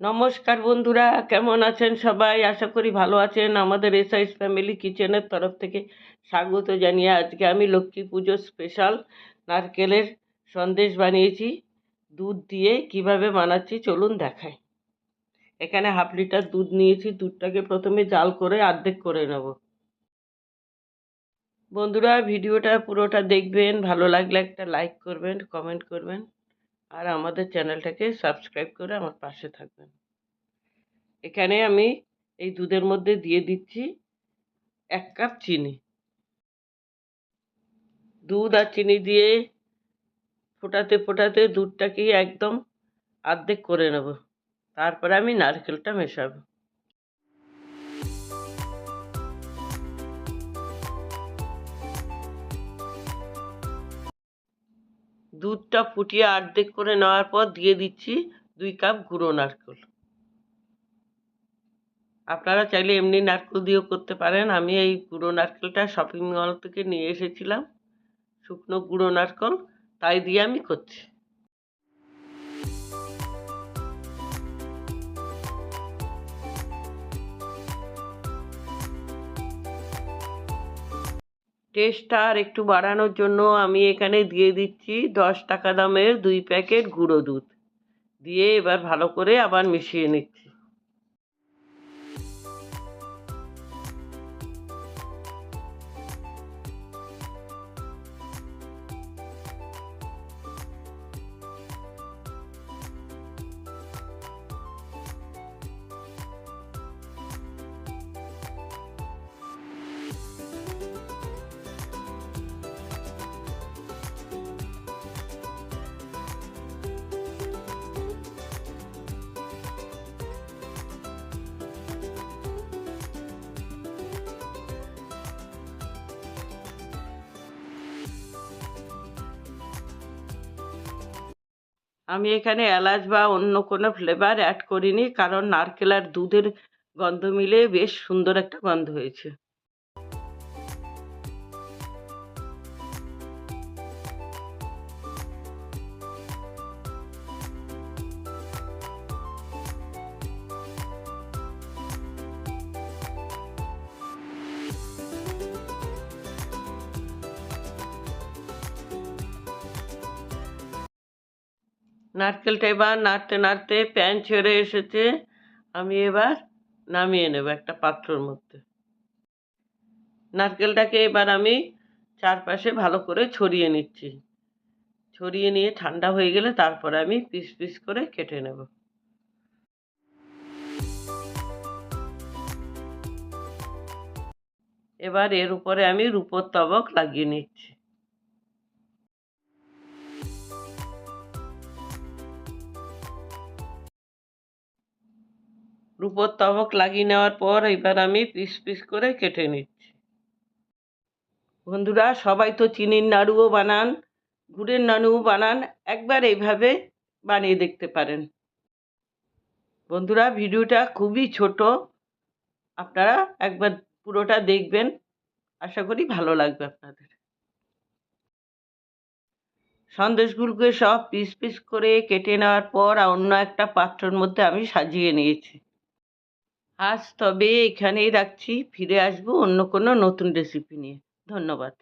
নমস্কার বন্ধুরা, কেমন আছেন সবাই? আশা করি ভালো আছেন। আমাদের এসআইস ফ্যামিলি কিচেনের তরফ থেকে স্বাগত জানিয়ে আজকে আমি লক্ষ্মী পুজো স্পেশাল নারকেলের সন্দেশ বানিয়েছি। দুধ দিয়ে কীভাবে বানাচ্ছি চলুন দেখাই। এখানে হাফ লিটার দুধ নিয়েছি, দুধটাকে প্রথমে জাল করে অর্ধেক করে নেব। বন্ধুরা, ভিডিওটা পুরোটা দেখবেন, ভালো লাগলে একটা লাইক করবেন, কমেন্ট করবেন। আর আমাদের চ্যানেলটাকে সাবস্ক্রাইব করে আমার পাশে থাকবেন। এখানে আমি এই দুধের মধ্যে দিয়ে দিচ্ছি এক কাপ চিনি। দুধ আর চিনি দিয়ে ফোটাতে ফোটাতে দুধটাকে একদম আর্ধেক করে নেব। তারপরে আমি নারকেলটা মেশাবো। দুধটা ফুটিয়ে আর্ধেক করে নেওয়ার পর দিয়ে দিচ্ছি দুই কাপ গুঁড়ো নারকেল। আপনারা চাইলে এমনি নারকেল দিয়েও করতে পারেন। আমি এই গুঁড়ো নারকেলটা শপিং মল থেকে নিয়ে এসেছিলাম। শুকনো গুঁড়ো নারকেল, তাই দিয়ে আমি করছি। টেস্টটা আর একটু বাড়ানোর জন্য আমি এখানে দিয়ে দিচ্ছি দশ টাকা দামের দুই প্যাকেট গুঁড়ো দুধ। দিয়ে এবার ভালো করে আবার মিশিয়ে নিচ্ছি। আমি এখানে এলাচ বা অন্য কোনো ফ্লেভার অ্যাড করিনি, কারণ নারকেল আর দুধের গন্ধ মিলে বেশ সুন্দর একটা গন্ধ হয়েছে। নারকেলটা এবার নাড়তে নাড়তে প্যান ছেড়ে এসেছে। আমি এবার নামিয়ে নেব একটা পাত্রর মধ্যে। নারকেলটাকে এবার আমি চারপাশে ভালো করে ছড়িয়ে নিচ্ছি। ছড়িয়ে নিয়ে ঠান্ডা হয়ে গেলে তারপরে আমি পিস পিস করে কেটে নেব। এবার এর উপরে আমি রূপোর তবক লাগিয়ে নিচ্ছি। রূপোর তবক লাগিয়ে নেওয়ার পর এবার আমি পিস পিস করে কেটে নিচ্ছি। বন্ধুরা, সবাই তো চিনির নাড়ুও বানান, গুড়ের নাড়ুও বানান, একবার এইভাবে বানিয়ে দেখতে পারেন। বন্ধুরা, ভিডিওটা খুবই ছোট, আপনারা একবার পুরোটা দেখবেন, আশা করি ভালো লাগবে আপনাদের। সন্দেশগুলোকে সব পিস পিস করে কেটে নেওয়ার পর অন্য একটা পাত্রের মধ্যে আমি সাজিয়ে নিয়েছি। আজ তবে এখানেই রাখছি ফিরে আসব অন্য কোনো নতুন রেসিপি নিয়ে। ধন্যবাদ।